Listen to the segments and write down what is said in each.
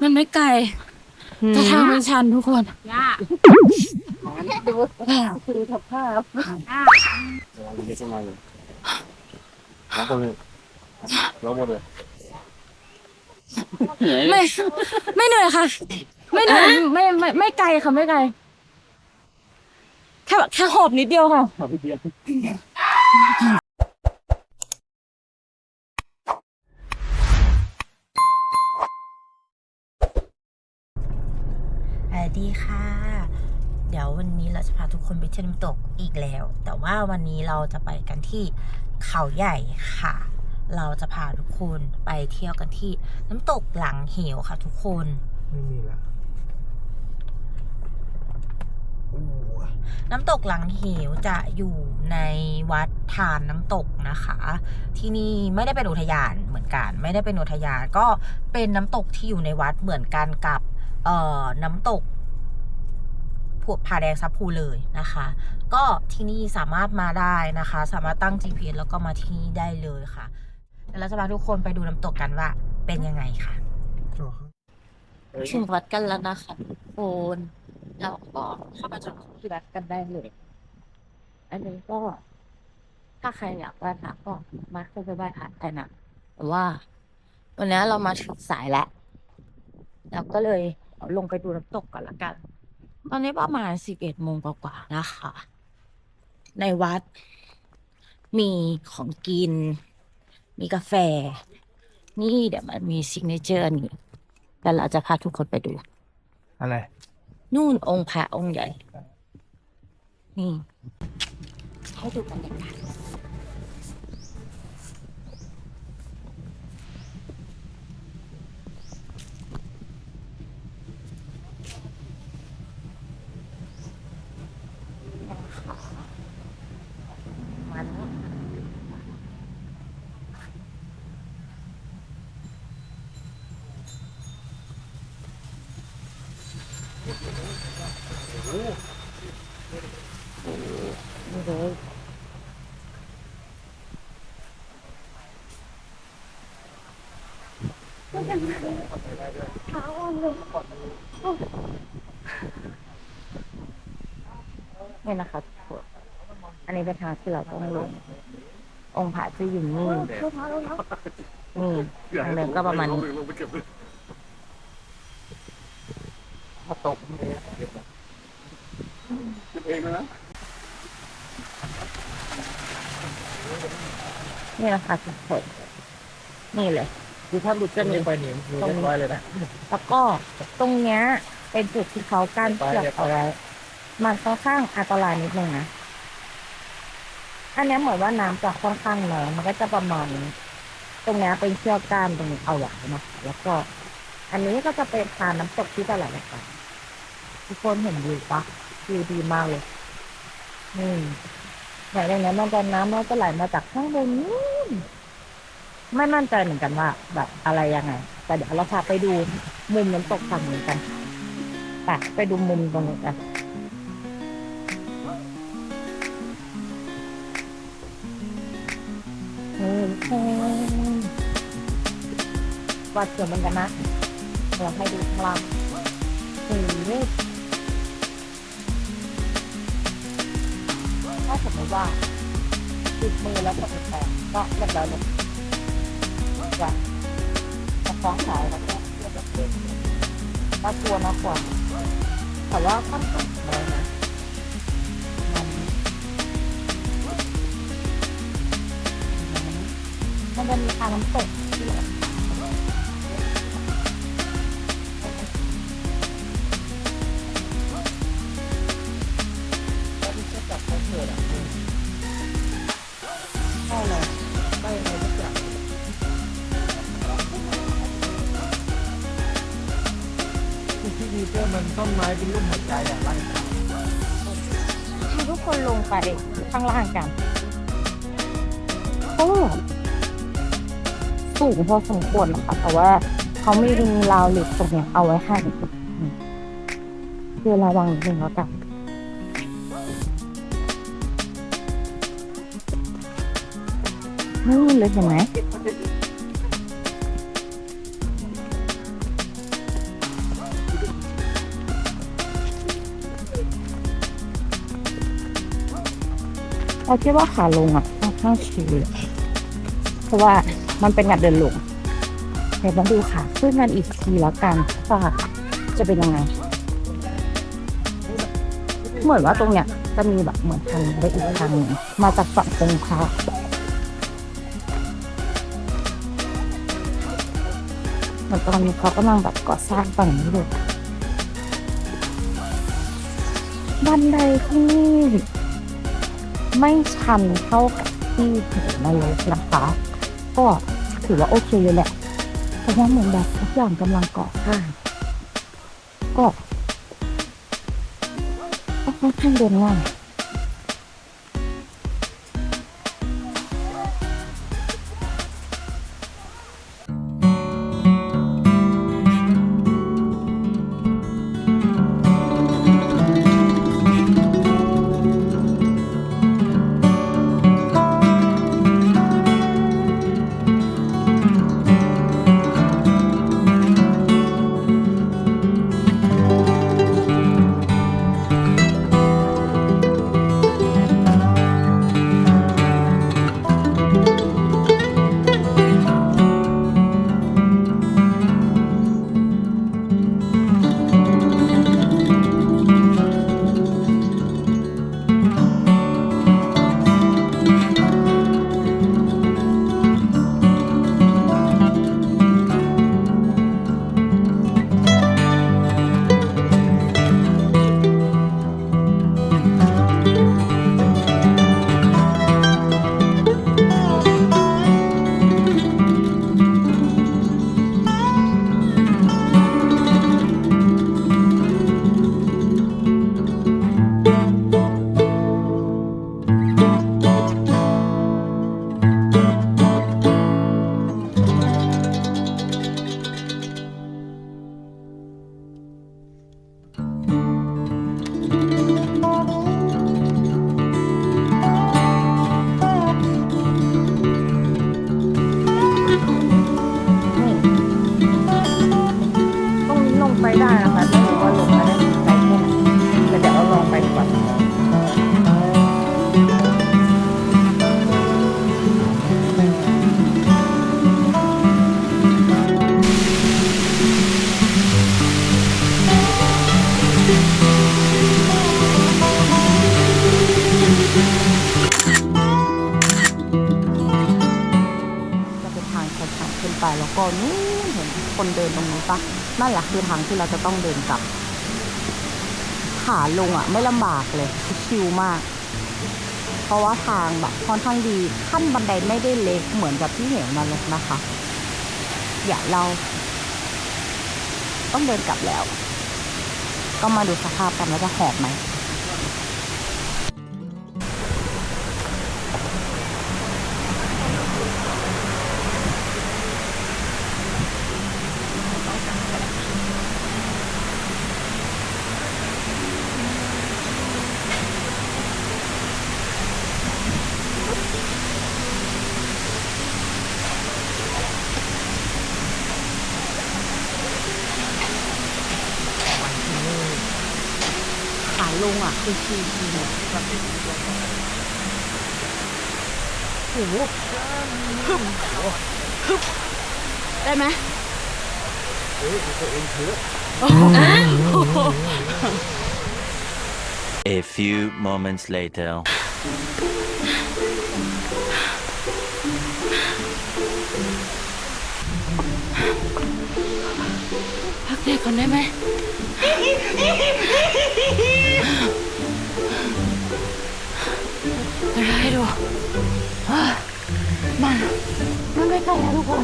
มันไม่ไกลจะทางมันชันทุกคนย่าดูคือสภาพไม่ไม่เหนื่อยค่ะ ไม่เหนื่อยไม่ไม่ไม่ไกลค่ะไม่ไกลแค่แค่หอบนิดเดียวค่ะนิดเดียว ดีค่ะ เดี๋ยววันนี้เราจะพาทุกคนไปเที่ยวน้ำตกอีกแล้ว แต่ว่าวันนี้เราจะไปกันที่เขาใหญ่ค่ะ เราจะพาทุกคนไปเที่ยวกันที่น้ำตกหลังเหวค่ะ ทุกคนไม่มีละอู้น้ำตกหลังเหวจะอยู่ในวัดทานน้ำตกนะคะ ที่นี่ไม่ได้เป็นอุทยานเหมือนกัน ไม่ได้เป็นอุทยานก็เป็นน้ำตกที่อยู่ในวัดเหมือนกันกับเอ่อน้ำตก ผุผาแดงซับพูเลยนะคะ ก็ที่นี่สามารถมาได้นะคะ สามารถตั้ง GPS แล้วก็มาที่นี่ได้เลยค่ะเดี๋ยวเราจะพาทุกคนไปดูน้ำตกกันว่าเป็นยังไงค่ะถึงวัดกันแล้วนะคะโอนแล้วก็เข้ามาจนที่วัดกันได้เลย อันนี้ก็ ถ้าใครอยากไหว้พระก็มาขึ้นไปไหว้พระได้นะแต่ว่า วันนี้เรามาถึงสายแล้วเราก็เลยเอาลงไปดูน้ำตกก่อนละกัน ตอนนี้ประมาณสิบเอ็ดโมงกว่าๆนะคะ ในวัด มีของกิน มีกาแฟ นี่เดี๋ยวมันมีซิกเนเจอร์นี่แต่เราจะพาทุกคนไปดู อะไร นู่นองค์พระองค์ใหญ่ นี่ ให้ดูบรรยากาศ มันนี่เลยนี่นะคะทุกคน อันนี้เป็นทางที่เราต้องลง องค์พระจะอยู่นี่นี่ทางเดินก็ประมาณนี้พอตกเองนะนี่นะคะทุกคนนี่เลยคือถ้าบุตรจะมีไปหนีมีเรียบร้อยเลยนะแล้วก็ตรงเนี้ยเป็นจุดที่เขากั้นเชือกเอาไว้มันค่อนข้างอันตรายนิดนึงนะ อันนี้เหมือนว่าน้ำจะค่อนข้างน้อยมันก็จะประมาณนี้ตรงเนี้ยเป็นเชือกกั้นตรงนี้เอาไว้นะแล้วก็ อันนี้ก็จะเป็นทานน้ำตกที่ตลาดนะคะทุกคนเห็นวิวปะวิวดีมากเลยนี่ไหนตรงเนี้ยมันจะน้ำมันจะไหลมาจากข้างบนนู้นไม่มั่นใจเหมือนกันว่า แบบอะไรยังไง แต่เดี๋ยวเราพาไปดูมุมน้ำตกฝั่งนี้กันไปไปดูมุมตรงนี้กัน วัดเสียวเหมือนกันนะเดี๋ยวให้ดูข้างล่างนี่ถ้าสมมติว่าติดมือแล้วกดแตะก็เรียบร้อยเลยว่าจะฟ้องสายแล้วก็เรียบร้อยน่ากลัวมากกว่าแต่ว่าค่อนข้างน้อยนะ มันมันจะมีทางน้ำตกที่แบบใช่เลยไปเลยทุกอย่างที่มีเจ้ามันต้นไม้เป็นรูปหัวใจอะไล่ให้ทุกคนลงไปข้างล่างกันก็ สูงพอสมควรนะคะแต่ว่าเขาไม่มีราวเหล็กตรงนี้เอาไว้ให้คือระวังหนึ่งแล้วกันนี่เลยเห็นไหมเราคิดว่าขาลงอะค่อนข้างชิลเพราะว่า มันเป็นการเดินลงเดี๋ยวมาดูขาขึ้นกันอีกทีแล้วกันว่าจะเป็นยังไง เหมือนว่าตรงเนี้ยจะมีแบบเหมือนทางไปอีกทางหนึ่งมาจากฝั่งตรงข้ามเหมือนตอนนี้เขากำลังแบบก่อสร้างฝั่งนี้อยู่บันไดที่นี่ไม่ชันเท่ากับที่เห็นในรถนะคะ ก็ถือว่าโอเคเลยแหละ เพราะว่าเหมือนแบบทุกอย่างกำลังก่อสร้างก็ก็ค่อนข้างเดินง่าย ขึ้นไปแล้วก็นู่นเห็นคนเดินตรงนี้ปะนั่นแหละคือทางที่เราจะต้องเดินกลับขาลงอะ ไม่ลำบากเลยชิวมาก เพราะว่าทางแบบค่อนข้างดีขั้นบันไดไม่ได้เล็กเหมือนกับที่เห็นมาเลยนะคะ อย่าเราต้องเดินกลับแล้ว ก็มาดูสภาพกันว่าจะหอบไหม ขาลงอะคือชีชีหมดโอ้โหฮึบฮึบได้ไหมเฮ้ยตัวเองเถอะ A few moments later. พักเด็กก่อนได้ไหม ได้ดูมันมันไม่ไกลนะทุกคน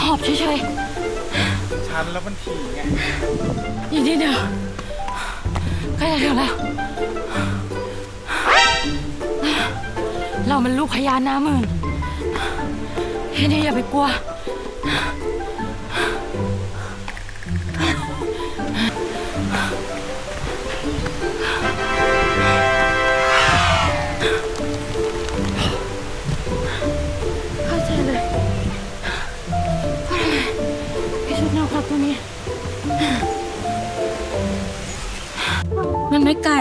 หอบเฉยชันแล้วมันถี่ไง ๆอีกนิดเดียวใกล้จะถึงแล้ว เรามันลูกพญานาคหมื่นทีนี้อย่าไปกลัว มันไม่ไกล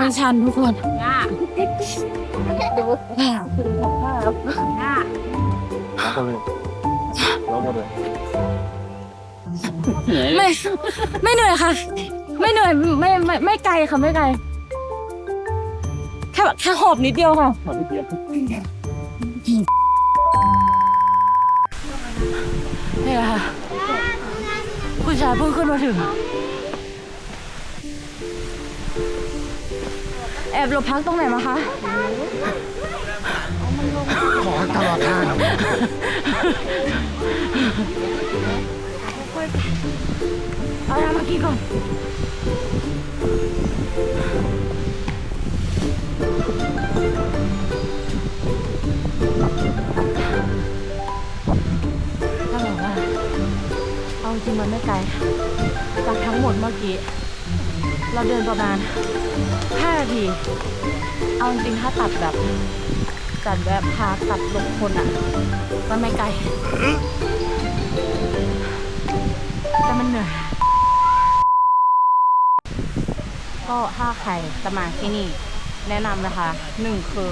มันชันทุกคนย่าดูคือสภาพย่าร้องหมดเลยร้องหมดเลยไม่ ไม่เหนื่อยค่ะ ไม่เหนื่อยไม่ไม่ไม่ไกลค่ะไม่ไกลแค่แบบแค่หอบนิดเดียวค่ะขอพี่เดียวนี่แหละค่ะผู้ชายเพิ่งขึ้นมาถึง อบหลบพักตรงไหนมาคะขอตลอดทางเอาน้ำมากินก่อนถ้าบอกว่าเอาจริงมันไม่ไกลจากทั้งหมดเมื่อกี้ เราเดินประมาณ5นาที เอาจริงถ้าตัดแบบตัดแบบพาตัดลงคนอะ มันไม่ไกล แต่มันเหนื่อย ก็ถ้าใครจะมาที่นี่ แนะนำนะคะหนึ่งคือ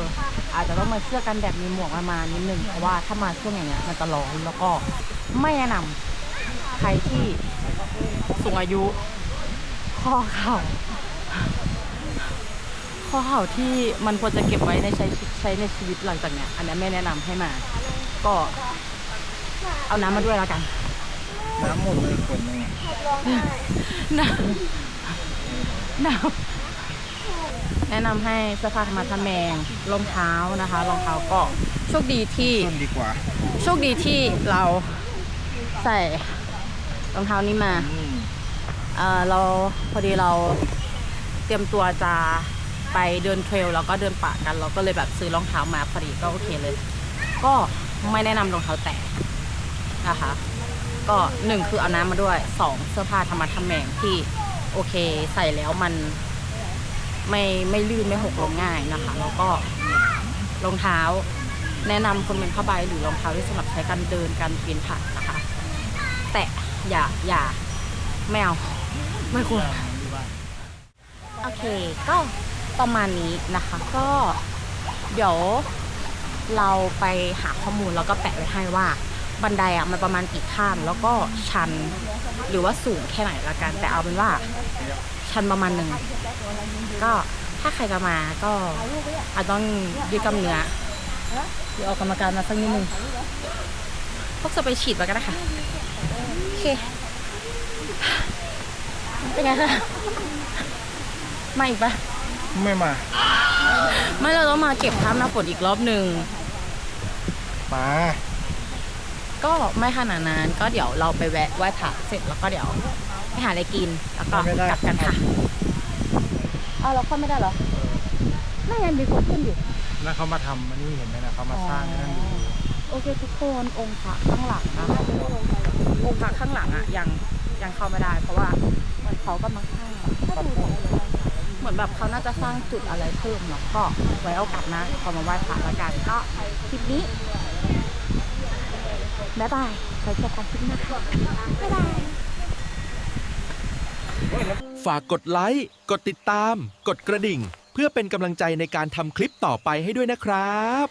อาจจะต้องมาเสื้อกันแดดมีหมวกมามานิดนึงเพราะว่าถ้ามาช่วงอย่างเงี้ยมันจะร้อนแล้วก็ไม่แนะนำใครที่สูงอายุ ข้อเข่า ข้อเข่าที่มันควรจะเก็บไว้ในใช้ใช้ในชีวิตหลังจากเนี้ย อันนี้ไม่แนะนำให้มา ก็เอาน้ำมาด้วยแล้วกันน้ำหมดเลยขวดนึงน้ำน้ำแนะนำให้เสื้อผ้าธรรมะทะแมงรองเท้านะคะรองเท้าก็โชคดีที่ ต้นดีกว่าโชคดีที่เราใส่รองเท้านี้มาอืม เออเราพอดีเราเตรียมตัวจะไปเดินเทรลแล้วก็เดินป่ากัน เราก็เลยแบบซื้อรองเท้ามาพอดีก็โอเคเลย ก็ไม่แนะนำรองเท้าแตะนะคะ ก็หนึ่งคือเอาน้ำมาด้วยสองเสื้อผ้าธรรมะทำแมงที่โอเคใส่แล้วมันไม่ไม่ลื่นไม่หกลงง่ายนะคะ แล้วก็รองเท้าแนะนำคนเป็นผ้าใบหรือรองเท้าที่สำหรับใช้การเดินการปีนผานะคะ แต่อย่าอย่าไม่เอา ไม่ควรโอเคก็ประมาณนี้นะคะ ก็เดี๋ยวเราไปหาข้อมูลแล้วก็แปะไว้ให้ว่า บันไดอะมันประมาณกี่ขั้นแล้วก็ชันหรือว่าสูงแค่ไหนละกัน แต่เอาเป็นว่า ชันประมาณหนึ่งก็ถ้าใครจะมาก็อาจต้องยืดกล้ามเนื้อหรือออกกำลังกายมาสักนิดนึงพวกจะไปฉีดมากันนะคะโอเค เป็นไงคะมาอีกปะไม่มาไม่เราต้องมาเก็บภาพหน้าฝนอีกรอบหนึ่ง มาก็ไม่ขนาดนั้นก็เดี๋ยวเราไปแวะไหว้พระเสร็จแล้วก็เดี๋ยวไปหาอะไรกินแล้วก็กลับกันค่ะเอาเราเข้าไม่ได้เหรอไม่งั้นมีคนขึ้นอยู่แล้วเขามาทำมันนี่เห็นไหมนะเขามาสร้างนั่นอยู่โอเคทุกคนองค์พระข้างหลังนะคะองค์พระข้างหลังอะยัง ยังเข้าไม่ได้ เพราะว่าเหมือนเขากำลังสร้างปรับปรุงเหมือนแบบเขาน่าจะสร้างจุดอะไรเพิ่มเนาะก็ไว้โอกาสนะพอมาไหว้พระละกันก็คลิปนี้บ๊ายบายไว้เจอกันคลิปหน้าบ๊ายบายฝากกดไลค์ กดติดตาม กดกระดิ่ง เพื่อเป็นกำลังใจในการทำคลิปต่อไปให้ด้วยนะครับ